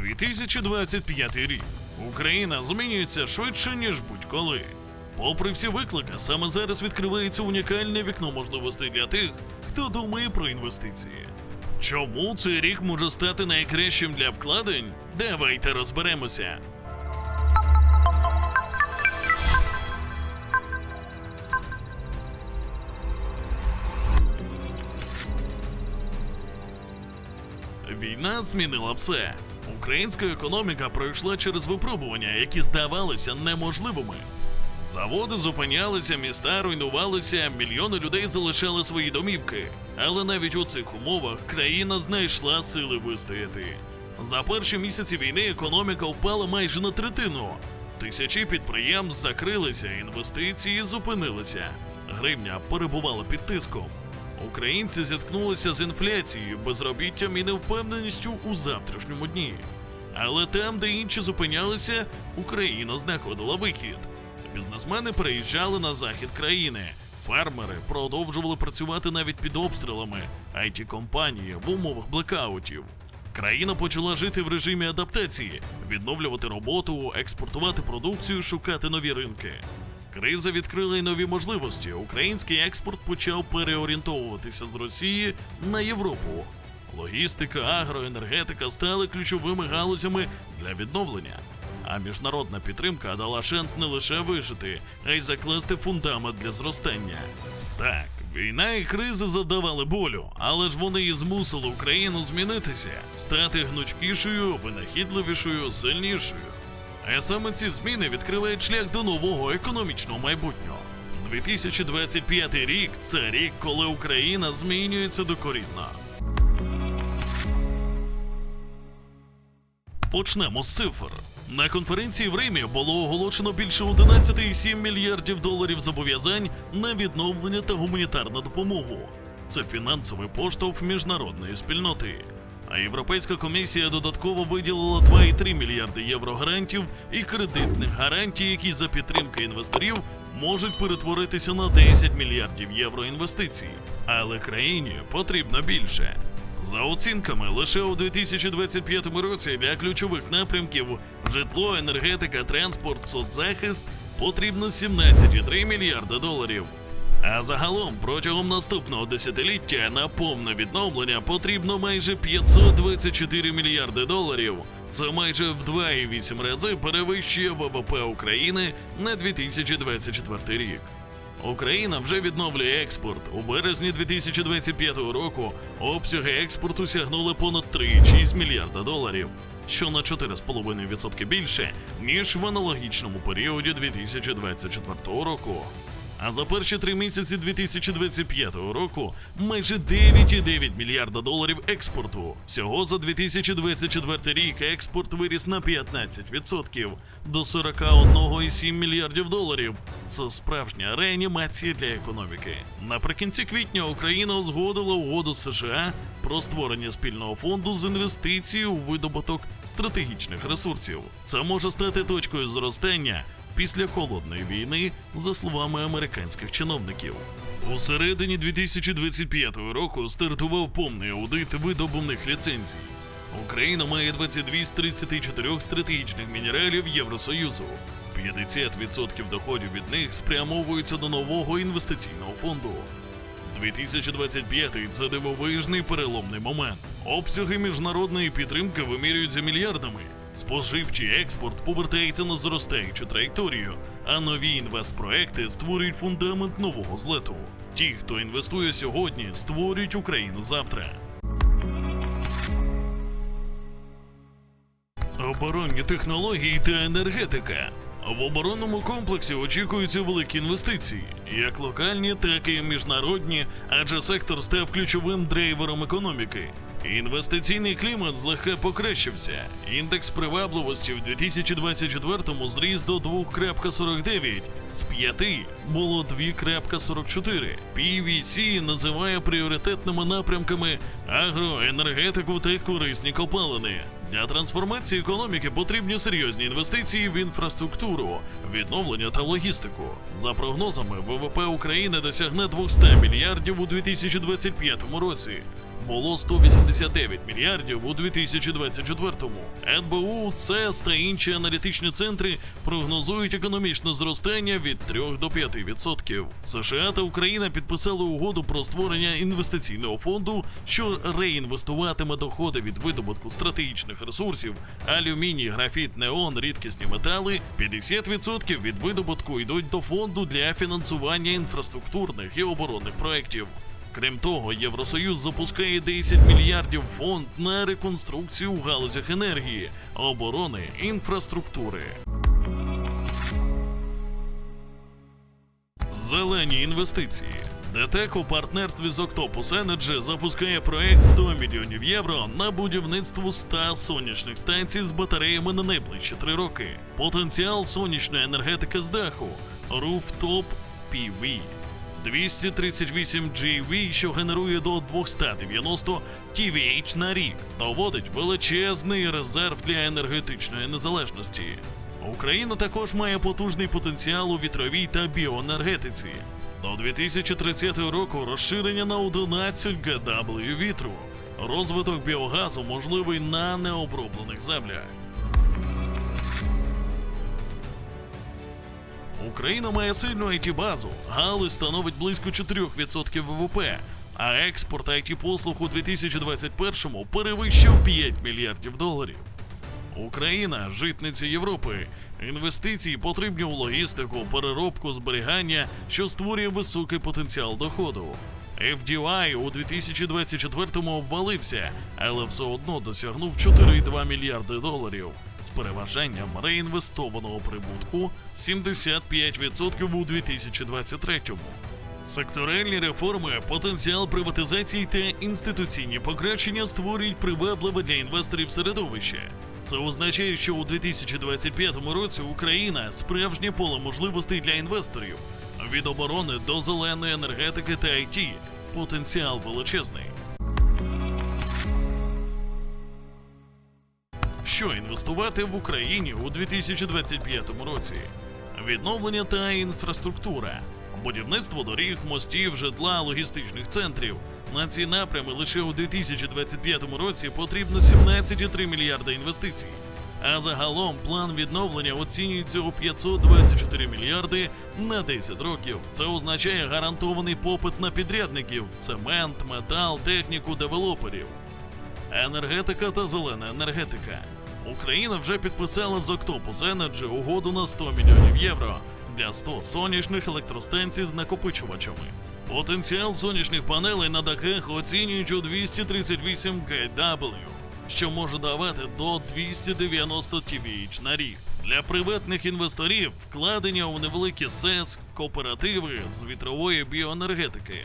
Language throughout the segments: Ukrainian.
2025 рік. Україна змінюється швидше, ніж будь-коли. Попри всі виклики, саме зараз відкривається унікальне вікно можливостей для тих, хто думає про інвестиції. Чому цей рік може стати найкращим для вкладень? Давайте розберемося. Війна змінила все. Українська економіка пройшла через випробування, які здавалися неможливими. Заводи зупинялися, міста руйнувалися, мільйони людей залишали свої домівки. Але навіть у цих умовах країна знайшла сили вистояти. За перші місяці війни економіка впала майже на третину. Тисячі підприємств закрилися, інвестиції зупинилися. Гривня перебувала під тиском. Українці зіткнулися з інфляцією, безробіттям і невпевненістю у завтрашньому дні. Але там, де інші зупинялися, Україна знаходила вихід. Бізнесмени переїжджали на захід країни. Фермери продовжували працювати навіть під обстрілами, а it компанії в умовах блекаутів. Країна почала жити в режимі адаптації, відновлювати роботу, експортувати продукцію, шукати нові ринки. Криза відкрила й нові можливості. Український експорт почав переорієнтовуватися з Росії на Європу. Логістика, агроенергетика стали ключовими галузями для відновлення. А міжнародна підтримка дала шанс не лише вижити, а й закласти фундамент для зростання. Так, війна і кризи завдавали болю, але ж вони і змусили Україну змінитися, стати гнучкішою, винахідливішою, сильнішою. А саме ці зміни відкривають шлях до нового економічного майбутнього. 2025 рік це рік, коли Україна змінюється докорінно. Почнемо з цифр. На конференції в Римі було оголошено більше 11,7 мільярдів доларів зобов'язань на відновлення та гуманітарну допомогу. Це фінансовий поштовх міжнародної спільноти. А Європейська комісія додатково виділила 2,3 мільярди євро гарантів і кредитних гарантій, які за підтримки інвесторів можуть перетворитися на 10 мільярдів євро інвестицій. Але країні потрібно більше. За оцінками, лише у 2025 році для ключових напрямків житло, енергетика, транспорт, соцзахист потрібно 17,3 мільярда доларів. А загалом протягом наступного десятиліття на повне відновлення потрібно майже 524 мільярди доларів. Це майже в 2,8 рази перевищує ВВП України на 2024 рік. Україна вже відновлює експорт. У березні 2025 року обсяги експорту сягнули понад 3,6 мільярда доларів, що на 4,5% більше, ніж в аналогічному періоді 2024 року. А за перші три місяці 2025 року майже 9,9 мільярда доларів експорту. Всього за 2024 рік експорт виріс на 15% до 41,7 мільярдів доларів. Це справжня реанімація для економіки. Наприкінці квітня Україна узгодила угоду з США про створення спільного фонду з інвестицій у видобуток стратегічних ресурсів. Це може стати точкою зростання після холодної війни, за словами американських чиновників. У середині 2025 року стартував повний аудит видобувних ліцензій. Україна має 22 з 34 стратегічних мінералів Євросоюзу. 50% доходів від них спрямовуються до нового інвестиційного фонду. 2025 – це дивовижний переломний момент. Обсяги міжнародної підтримки вимірюються мільярдами. Споживчий експорт повертається на зростаючу траєкторію, а нові інвестпроекти створюють фундамент нового злету. Ті, хто інвестує сьогодні, створюють Україну завтра. Оборонні технології та енергетика. В оборонному комплексі очікуються великі інвестиції, як локальні, так і міжнародні, адже сектор став ключовим драйвером економіки. Інвестиційний клімат злегка покращився. Індекс привабливості в 2024-му зріс до 2.49, з 5 було 2.44. PVC називає пріоритетними напрямками агро, енергетику та корисні копалини. Для трансформації економіки потрібні серйозні інвестиції в інфраструктуру, відновлення та логістику. За прогнозами, ВВП України досягне 200 мільярдів у 2025 році. Було 189 мільярдів у 2024-му. НБУ, ЦЕС та інші аналітичні центри прогнозують економічне зростання від 3 до 5%. США та Україна підписали угоду про створення інвестиційного фонду, що реінвестуватиме доходи від видобутку стратегічних ресурсів, алюміній, графіт, неон, рідкісні метали. 50% від видобутку йдуть до фонду для фінансування інфраструктурних і оборонних проєктів. Крім того, Євросоюз запускає 10 мільярдів фонд на реконструкцію у галузях енергії, оборони, інфраструктури. Зелені інвестиції. ДТЕК у партнерстві з Octopus Energy запускає проект 100 мільйонів євро на будівництво 100 сонячних станцій з батареями на найближчі три роки. Потенціал сонячної енергетики з даху Rooftop PV. 238 GV, що генерує до 290 TVH на рік, доводить величезний резерв для енергетичної незалежності. Україна також має потужний потенціал у вітровій та біоенергетиці. До 2030 року розширення на 11 ГW вітру. Розвиток біогазу можливий на необроблених землях. Україна має сильну it базу галузь становить близько 4% ВВП, а експорт it послуг у 2021-му перевищив 5 мільярдів доларів. Україна житниця Європи. Інвестиції потрібні у логістику, переробку, зберігання, що створює високий потенціал доходу. FDI у 2024-му обвалився, але все одно досягнув 4,2 мільярди доларів з переважанням реінвестованого прибутку 75% у 2023-му. Секторальні реформи, потенціал приватизації та інституційні покращення створюють привабливе для інвесторів середовище. Це означає, що у 2025 році Україна справжнє поле можливостей для інвесторів від оборони до зеленої енергетики та IT. Потенціал величезний. Що інвестувати в Україні у 2025 році? Відновлення та інфраструктура, будівництво доріг, мостів, житла, логістичних центрів. На ці напрями лише у 2025 році потрібно 17,3 мільярда інвестицій. А загалом план відновлення оцінюється у 524 мільярди на 10 років. Це означає гарантований попит на підрядників, цемент, метал, техніку, девелоперів. Енергетика та зелена енергетика. Україна вже підписала з Octopus Energy угоду на 100 мільйонів євро для 100 сонячних електростанцій з накопичувачами. Потенціал сонячних панелей на дахах оцінюють у 238 ГW, що може давати до 290 TVH на рік. Для приватних інвесторів вкладення у невеликі СЕС, кооперативи з вітрової біоенергетики.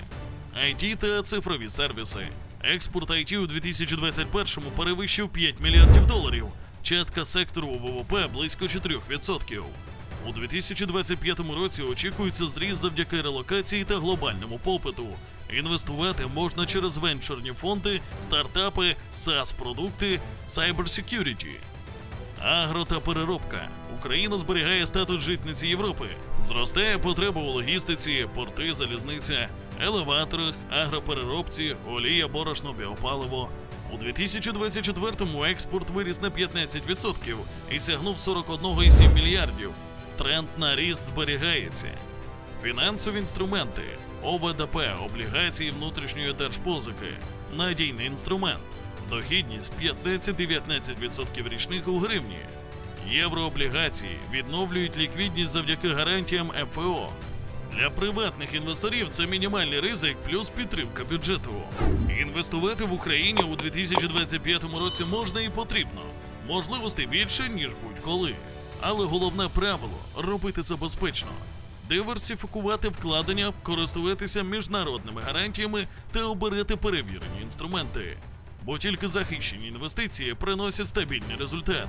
IT та цифрові сервіси. Експорт IT у 2021-му перевищив 5 мільярдів доларів. Частка сектору ВВП близько 4%. У 2025 році очікується зріст завдяки релокації та глобальному попиту. Інвестувати можна через венчурні фонди, стартапи, SaaS продукти cybersecurity. Агро та переробка. Україна зберігає статус житниці Європи. Зростає потреба у логістиці, порти, залізниця, елеваторах, агропереробці, олія, борошно, біопаливо. У 2024-му експорт виріс на 15% і сягнув 41,7 мільярдів. Тренд на ріст зберігається. Фінансові інструменти, ОВДП, облігації внутрішньої держпозики, надійний інструмент, дохідність 15-19% річних у гривні. Єврооблігації відновлюють ліквідність завдяки гарантіям МФО. Для приватних інвесторів це мінімальний ризик плюс підтримка бюджету. Інвестувати в Україні у 2025 році можна і потрібно. Можливостей більше, ніж будь-коли. Але головне правило робити це безпечно. Диверсифікувати вкладення, користуватися міжнародними гарантіями та обирати перевірені інструменти. Бо тільки захищені інвестиції приносять стабільний результат.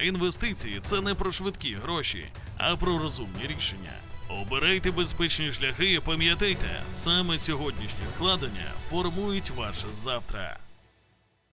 Інвестиції це не про швидкі гроші, а про розумні рішення. Обирайте безпечні шляхи і пам'ятайте, саме сьогоднішні вкладення формують ваше завтра.